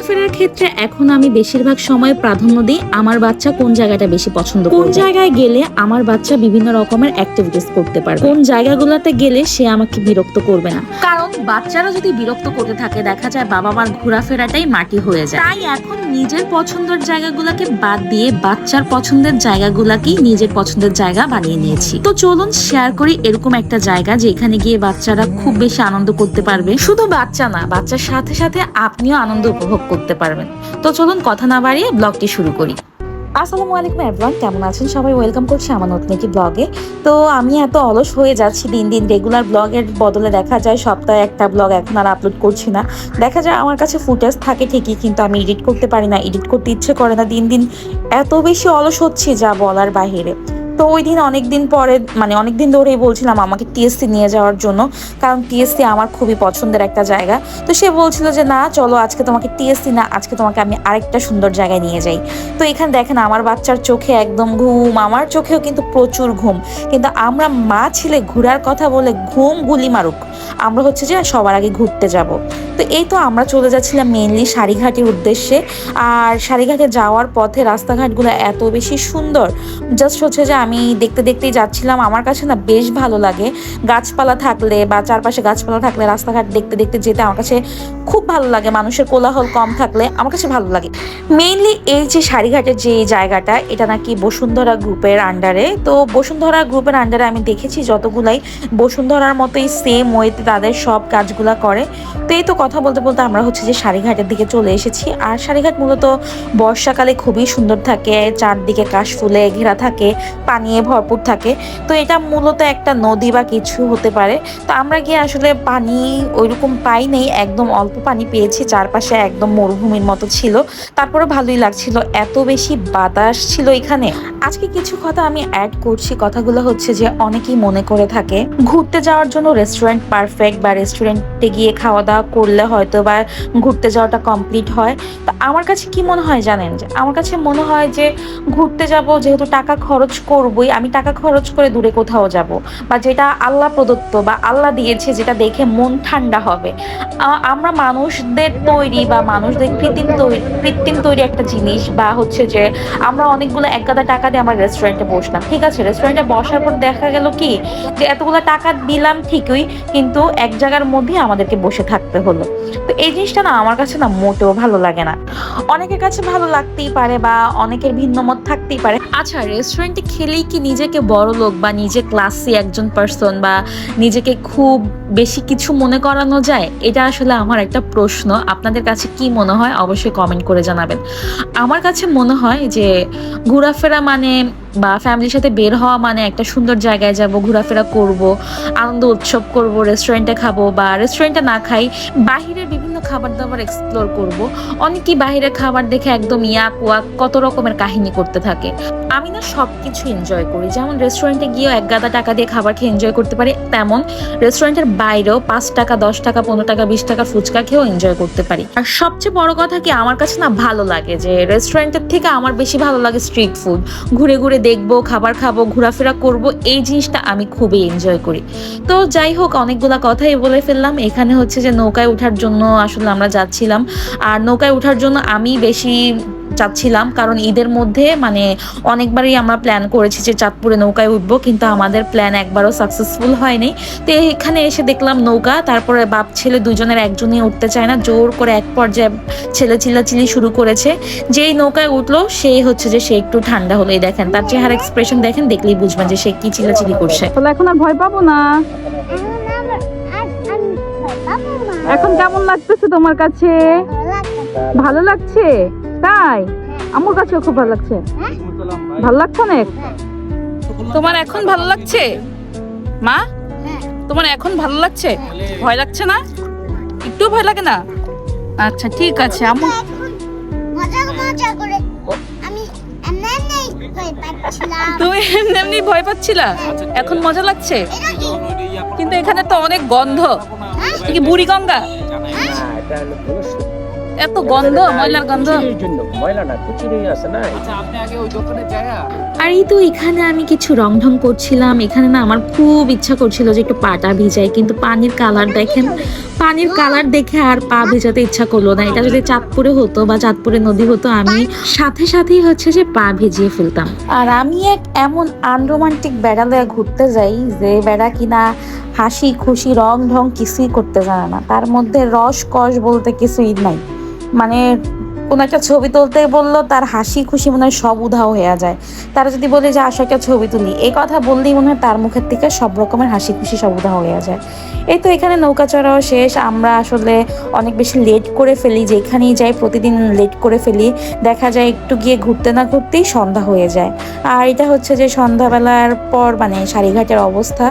ঘোরাফেরার ক্ষেত্রে এখন আমি বেশিরভাগ সময় প্রাধান্য দিই আমার বাচ্চা কোন জায়গাটা বেশি পছন্দ কোন জায়গায় গেলে আমার বাচ্চা বিভিন্ন রকমের অ্যাক্টিভিটিস করতে পারবে। কোন জায়গাগুলোতে গেলে সে আমাকে বিরক্ত করবে না। কারণ বাচ্চারা যদি বিরক্ত করতে থাকে দেখা যায় বাবা মার ঘোরাফেরাটাই মাটি হয়ে যায়। তাই এখন নিজের পছন্দের জায়গাগুলোকে বাদ দিয়ে বাচ্চার পছন্দের জায়গাগুলোকেই নিজের পছন্দের জায়গা বানিয়ে নিয়েছি। তো চলুন শেয়ার করি এরকম একটা জায়গা যেখানে গিয়ে বাচ্চারা খুব বেশি আনন্দ করতে পারবে। শুধু বাচ্চা না বাচ্চার সাথে সাথে আপনিও আনন্দ উপভোগ করতে পারবেন। তো চলুন কথা না বাড়িয়ে ব্লগটি শুরু করি। আসসালামু আলাইকুম এভরিওয়ান কেমন আছেন সবাই? ওয়েলকাম করছি আমার নতুন একটি ব্লগে। তো আমি এত অলস হয়ে যাচ্ছি দিন দিন রেগুলার ব্লগের বদলে দেখা যায়, সপ্তাহে একটা ব্লগ এখন আর আপলোড করছি না। দেখা যায় আমার কাছে ফুটেজ থাকে ঠিকই, কিন্তু আমি এডিট করতে পারি না এডিট করতে ইচ্ছে করে না। দিন দিন এত বেশি অলস হচ্ছে যা বলার বাহিরে। তো ওই দিন অনেক দিন পরে মানে অনেক দিন ধরেই বলছিলাম আমাকে টিএসসি নিয়ে যাওয়ার জন্য, কারণ টিএসসি আমার খুবই পছন্দের একটা জায়গা। তো সে বলছিল যে, না, চলো আজকে তোমাকে টিএসসি না, আজকে তোমাকে আমি আরেকটা সুন্দর জায়গায় নিয়ে যাই। তো এখানে দেখেন আমার বাচ্চার চোখে একদম ঘুম, আমার চোখেও কিন্তু প্রচুর ঘুম। কিন্তু আমরা মা ছেলে ঘোরার কথা বলে ঘুম গুলি মারুক। আমরা হচ্ছে যে সবার আগে ঘুরতে যাব। তো এই তো আমরা চলে যাচ্ছিলাম মেনলি সারিঘাটের উদ্দেশ্যে। আর সারিঘাটে যাওয়ার পথে রাস্তাঘাটগুলো এত বেশি সুন্দর। জাস্ট হচ্ছে যে আমি দেখতে দেখতেই যাচ্ছিলাম। আমার কাছে না বেশ ভালো লাগে। গাছপালা থাকলে বা চারপাশে গাছপালা থাকলে রাস্তাঘাট দেখতে দেখতে যেতে আমার কাছে খুব ভালো লাগে। মানুষের কোলাহল কম থাকলে আমার কাছে ভালো লাগে। মেইনলি এই যে সারিঘাটের যে জায়গাটা, এটা নাকি বসুন্ধরা গ্রুপের আন্ডারে তো বসুন্ধরা গ্রুপের আন্ডারে আমি দেখেছি যতগুলাই বসুন্ধরার মতোই সেম ওয়েতে তাদের সব কাজগুলা করে। তো এই তো কথা বলতে বলতে আমরা হচ্ছে যে সারিঘাটের দিকে চলে এসেছি। আর সারিঘাট মূলত বর্ষাকালে খুবই সুন্দর থাকে, চারদিকে কাশফুলে ঘেরা থাকে, পানিয়ে ভরপুর থাকে। তো এটা মূলত একটা নদী বা কিছু হতে পারে। তো আমরা গিয়ে আসলে পানি ওইরকম পাই নেই, একদম অল্প পানি পেয়েছি, চারপাশে একদম মরুভূমির মতো ছিল। তারপরে ভালোই লাগছিল, এত বেশি বাতাস ছিল এখানে। আজকে কিছু কথা আমি অ্যাড করছি, কথাগুলো হচ্ছে যে অনেকেই মনে করে থাকে, ঘুরতে যাওয়ার জন্য রেস্টুরেন্ট পারফেক্ট বা রেস্টুরেন্টে গিয়ে খাওয়া দাওয়া করলে হয়তো বা ঘুরতে যাওয়াটা কমপ্লিট হয়। তো আমার কাছে কি মনে হয় জানেন? যে আমার কাছে মনে হয় যে ঘুরতে যাব যেহেতু টাকা খরচ করবই, আমি টাকা খরচ করে দূরে কোথাও যাব বা যেটা আল্লাহ প্রদত্ত বা আল্লাহ দিয়েছে যেটা দেখে মন ঠান্ডা হবে। আমরা মানুষদের তৈরি বা মানুষদের কৃত্রিম তৈরি কৃত্রিম তৈরি একটা জিনিস বা হচ্ছে যে আমরা অনেকগুলো এক গাদা টাকা দিয়ে আমরা রেস্টুরেন্টে বসলাম। ঠিক আছে রেস্টুরেন্টে বসার পর দেখা গেল কি? যে এতগুলো টাকা দিলাম ঠিকই, কিন্তু এক জায়গার মধ্যে আমাদেরকে বসে থাকতে হলো। তো এই জিনিসটা না আমার কাছে না মোটেও ভালো লাগে না। অনেকের কাছে ভালো লাগতেই পারে বা অনেকের ভিন্ন মত থাকতেই পারে। আচ্ছা রেস্টুরেন্টে খেলেই কি নিজেকে বড় লোক বা নিজে ক্লাসি একজন পার্সন বা নিজেকে খুব বেশি কিছু মনে করানো যায়? এটা আসলে আমার একটা প্রশ্ন। আপনাদের কাছে কি মনে হয়? অবশ্যই কমেন্ট করে জানাবেন। আমার কাছে মনে হয় যে ঘোরাফেরা মানে বা ফ্যামিলির সাথে বের হওয়া মানে একটা সুন্দর জায়গায় যাব, ঘোরাফেরা করব, আনন্দ উৎসব করব রেস্টুরেন্টে খাব বা রেস্টুরেন্টে না খাই, বাহিরের বিভিন্ন খাবার দাবার এক্সপ্লোর করব। অনেকেই বাহিরের খাবার দেখে একদম ইয়াক ওয়াক কত রকমের কাহিনী করতে থাকে। আমি না সব কিছু এনজয় করি। যেমন রেস্টুরেন্টে গিয়েও এক গাদা টাকা দিয়ে খাবার খেয়ে এনজয় করতে পারি, তেমন রেস্টুরেন্টের বাইরেও পাঁচ টাকা, দশ টাকা, পনেরো টাকা, বিশ টাকা ফুচকা খেয়েও এনজয় করতে পারি। আর সবচেয়ে বড় কথা কি, আমার কাছে না ভালো লাগে যে রেস্টুরেন্টের থেকে আমার বেশি ভালো লাগে স্ট্রিট ফুড ঘুরে ঘুরে দেখব, খাবার খাব, ঘোরাফেরা করব, এই জিনিসটা আমি খুবই এনজয় করি। তো যাই হোক, অনেকগুলা কথাই বলে ফেললাম। এখানে হচ্ছে যে নৌকায় ওঠার জন্য আসলে আমরা যাচ্ছিলাম। আর নৌকায় ওঠার জন্য আমি বেশি চাচ্ছিলাম, কারণ ঈদের মধ্যে মানে অনেকবারই আমরা প্ল্যান করেছি যে চাঁদপুরে নৌকায় উঠবো, কিন্তু আমাদের প্ল্যান একবারও সাকসেসফুল হয়নি। তো এখানে এসে দেখলাম নৌকা, তারপরে বাপ ছেলে দুজনের একজনই উঠতে চায় না, জোর করে এক পর্যায়ে ছেলে চিল্লাচিল্লি শুরু করেছে। যেই নৌকায় উঠল, সেই হচ্ছে যে সে একটু ঠান্ডা হলো এই দেখেন, তার চেহারা এক্সপ্রেশন দেখেন, দেখলেই বুঝবেন যে সে কি চিল্লাচিল্লি করছে। এখন আর ভয় পাবো না। এখন কেমন লাগতেছে তোমার কাছে? ভালো লাগছে? তাই? আমার কাছেও খুব ভালো লাগছে? ভালো লাগছে অনেক? তোমার এখন ভালো লাগছে? মা? তোমার এখন ভালো লাগছে? ভয় লাগছে না? একটু ভয় লাগে না? আচ্ছা ঠিক আছে আমু তুমি এমনি ভয় পাচ্ছিলা? এখন মজা লাগছে? কিন্তু এখানে তো অনেক গন্ধ। কি বুড়ি গঙ্গা? এত গন্ধ ময়লার গন্ধ। ময়লা না আছে না? আর এই তো এখানে আমি কিছু রং ঢং করছিলাম। এখানে না আমার খুব ইচ্ছা করছিল যে একটু পাটা ভিজাই কিন্তু পানির কালার দেখেন পানির কালার দেখে আর পা ভেজাতে ইচ্ছা করল না। এটা যদি চাঁদপুরে হতো বা চাঁদপুরে নদী হতো আমি সাথে সাথেই হচ্ছে যে পা ভিজিয়ে ফেলতাম। আর আমি এক এমন আনরোমান্টিক বেড়ালে ঘুরতে যাই যে বেড়া কিনা হাসি খুশি রং ঢং কিছুই করতে জানে না। তার মধ্যে রস কস বলতে কিছুই নাই। মানে কোন একটা ছবি তুলতে বলল, তার হাসি খুশি মনে হয় সব উধাও হয়ে যায়। তারা যদি বলে যে, আসো একটা ছবি তুলি, এই কথা বললেই মনে হয় তার মুখের থেকে সব রকমের হাসি খুশি সব উধাও হয়ে যায়। এই তো এখানে নৌকা চড়াও শেষ। আমরা আসলে অনেক বেশি লেট করে ফেলি, যেখানেই যাই প্রতিদিন লেট করে ফেলি। দেখা যায় একটু গিয়ে ঘুরতে না ঘুরতেই সন্ধ্যা হয়ে যায়। আর এটা হচ্ছে যে, সন্ধ্যাবেলার পর মানে শাড়িঘাটের অবস্থা।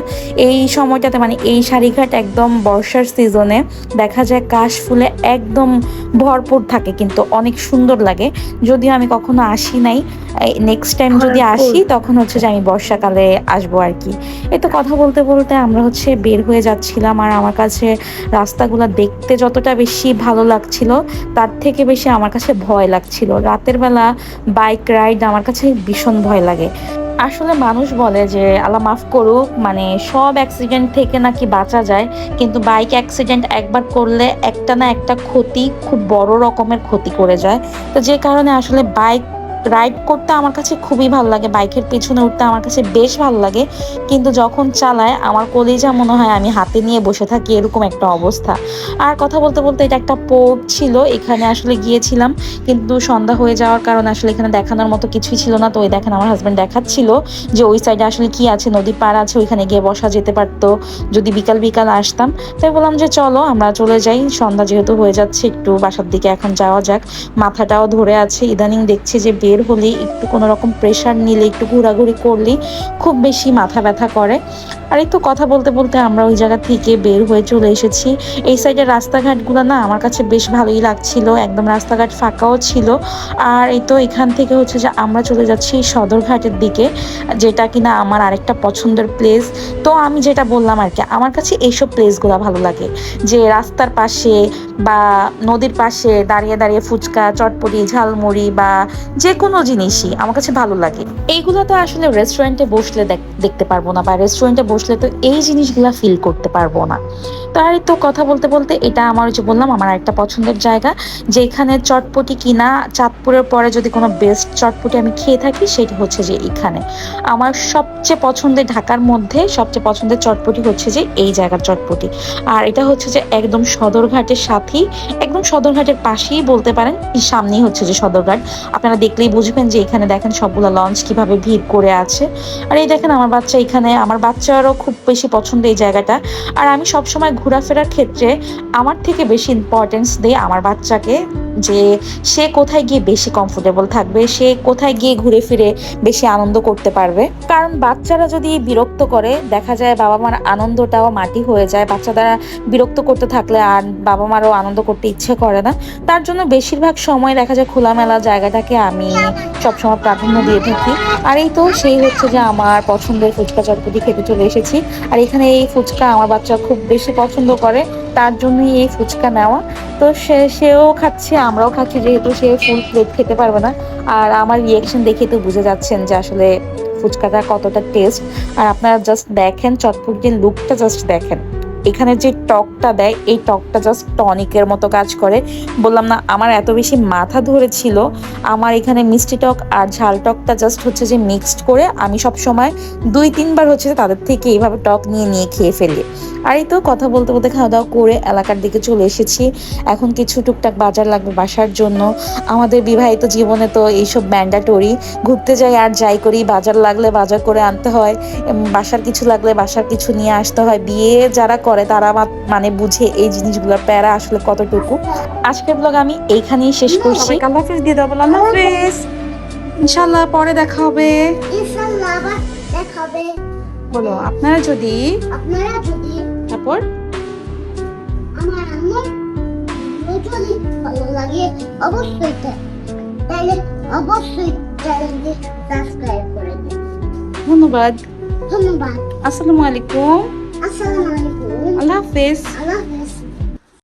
এই সময়টাতে মানে এই সারিঘাট একদম বর্ষার সিজনে দেখা যায় কাশ ফুলে একদম ভরপুর থাকে, কিন্তু অনেক সুন্দর লাগে। যদিও আমি কখনো আসি নাই। নেক্সট টাইম যদি আসি তখন হচ্ছে যে আমি বর্ষাকালে আসব আর কি। এই তো কথা বলতে বলতে আমরা হচ্ছে বের হয়ে যাচ্ছিলাম আর আমার কাছে রাস্তাগুলো দেখতে যতটা বেশি ভালো লাগছিল তার থেকে বেশি আমার কাছে ভয় লাগছিল। রাতের বেলা বাইক রাইড আমার কাছে ভীষণ ভয় লাগে। আসলে মানুষ বলে যে, আল্লাহ মাফ করুক মানে সব অ্যাক্সিডেন্ট থেকে নাকি বাঁচা যায়, কিন্তু বাইক অ্যাক্সিডেন্ট একবার করলে একটা না একটা ক্ষতি খুব বড় রকমের ক্ষতি করে যায়। তো যে কারণে আসলে বাইক রাইড করতে আমার কাছে খুবই ভালো লাগে, বাইকের পেছনে উঠতে আমার কাছে বেশ ভালো লাগে। কিন্তু যখন চালায়, আমার কলিজা মনে হয় আমি হাতে নিয়ে বসে থাকি, এরকম একটা অবস্থা। আর কথা বলতে বলতে এটা একটা পোর্ট ছিল, এখানে আসলে গিয়েছিলাম। কিন্তু সন্ধ্যা হয়ে যাওয়ার কারণে আসলে এখানে দেখানোর মতো কিছুই ছিল না। তো ওই দেখেন আমার হাজব্যান্ড দেখাচ্ছিল যে ওই সাইডে আসলে কি আছে নদী পার আছে, ওইখানে গিয়ে বসা যেতে পারতো। যদি বিকাল বিকাল আসতাম তাই বললাম যে চলো, আমরা চলে যাই। সন্ধ্যা যেহেতু হয়ে যাচ্ছে, একটু বাসার দিকে এখন যাওয়া যাক। মাথাটাও ধরে আছে, ইদানিং দেখছি যে বের হলে একটু কোনো রকম প্রেশার নিলে, একটু ঘোরাঘুরি করলেই খুব বেশি মাথা ব্যথা করে। আর তো কথা বলতে বলতে আমরা ওই জায়গা থেকে বের হয়ে চলে এসেছি। এই সাইডের রাস্তাঘাটগুলো না আমার কাছে বেশ ভালোই লাগছিল, একদম রাস্তাঘাট ফাঁকাও ছিল। আর এই তো এখান থেকে হচ্ছে যে আমরা চলে যাচ্ছি সদরঘাটের দিকে, যেটা কিনা আমার আরেকটা পছন্দের প্লেস তো আমি যেটা বললাম আর কি, আমার কাছে এইসব প্লেসগুলো ভালো লাগে। যে রাস্তার পাশে বা নদীর পাশে দাঁড়িয়ে দাঁড়িয়ে ফুচকা, চটপটি, ঝালমুড়ি বা যে কোনো জিনিসই আমার কাছে ভালো লাগে। এইগুলো তো আসলে রেস্টুরেন্টে বসলে দেখ- দেখতে পারব না বা রেস্টুরেন্টে বসলে তো এই জিনিসগুলা ফিল করতে পারব না। তো আর তো কথা বলতে বলতে এটা আমার যে বললাম, আমার একটা পছন্দের জায়গা যে যেখানে চটপটি কিনা চাঁদপুরের পরে যদি কোনো বেস্ট চটপটি আমি খেয়ে থাকি, সেটি হচ্ছে যে এখানে। আমার সবচেয়ে পছন্দের ঢাকার মধ্যে সবচেয়ে পছন্দের চটপটি হচ্ছে যে এই জায়গার চটপটি। আর এটা হচ্ছে যে একদম সদরঘাটের সাথেই, একদম সদরঘাটের পাশেই বলতে পারেন সামনেই হচ্ছে যে সদরঘাট। আপনারা দেখলেই বুঝবেন যে এখানে দেখেন সবগুলা লঞ্চ কীভাবে ভিড় করে আছে। আর এই দেখেন আমার বাচ্চা এখানে, আমার বাচ্চারও খুব বেশি পছন্দ এই জায়গাটা। আর আমি সবসময় ঘোরাফেরার ক্ষেত্রে আমার থেকে বেশি ইম্পর্টেন্স দিই আমার বাচ্চাকে যে সে কোথায় গিয়ে বেশি কমফোর্টেবল থাকবে, সে কোথায় গিয়ে ঘুরে ফিরে বেশি আনন্দ করতে পারবে। কারণ বাচ্চারা যদি বিরক্ত করে, দেখা যায় বাবা মার আনন্দটাও মাটি হয়ে যায়। বাচ্চারা বিরক্ত করতে থাকলে আর বাবা মারও আনন্দ করতে ইচ্ছে করে না। তার জন্য বেশিরভাগ সময় দেখা যায় খোলামেলা জায়গাটাকে আমি সবসময় প্রাধান্য দিয়ে থাকি। আর এই তো সেই হচ্ছে যে আমার পছন্দের ফুচকা চটপটি খেতে চলে এসেছি। আর এখানে এই ফুচকা আমার বাচ্চা খুব বেশি পছন্দ করে, তার জন্যই এই ফুচকা নেওয়া। তো সে, সেও খাচ্ছে, আমরাও খাচ্ছি, যেহেতু সে ফুল প্লেট খেতে পারবে না। আর আমার রিয়েকশন দেখে তো বুঝে যাচ্ছেন যে আসলে ফুচকাটা কতটা টেস্ট আর আপনারা জাস্ট দেখেন, চটপটির লুকটা জাস্ট দেখেন। এখানে যে টকটা দেয়, এই টকটা জাস্ট টনিকের মতো কাজ করে। বললাম, না, আমার এত বেশি মাথা ধরেছিল। আমার এখানে মিষ্টি টক আর ঝাল টকটা জাস্ট হচ্ছে যে মিক্সড করে আমি সব সময় দুই, তিনবার হচ্ছে তাদের থেকে এইভাবে টক নিয়ে নিয়ে খেয়ে ফেলি। আর এই তো কথা বলতে বলতে খাওয়া দাওয়া করে এলাকার দিকে চলে এসেছি। এখন কিছু টুকটাক বাজার লাগবে বাসার জন্য। আমাদের বিবাহিত জীবনে তো এইসব ম্যান্ডাটরি ঘুরতে যাই আর যাই করি, বাজার লাগলে বাজার করে আনতে হয়। বাসার কিছু লাগলে বাসার কিছু নিয়ে আসতে হয়। বিয়ে যারা করে তারা মানে বুঝে এই জিনিসগুলোর প্যারা আসলে কতটুকু। আজকের ব্লগ আমি এইখানেই শেষ করছি। আল্লাহ হাফিজ দিয়ে দাও আল্লাহ হাফিজ। ইনশাল্লাহ পরে দেখা হবে। আবার বলো আপনারা যদি আপনারা যদি তারপর? আমার আম্মুর যদি ভালো লাগে অবশ্যই তাহলে অবশ্যই চ্যানেলটি সাবস্ক্রাইব করে দিন। ধন্যবাদ। ধন্যবাদ। আসসালামু আলাইকুম। আসসালামু আলাইকুম আল্লাহ হাফিজ আল্লাহ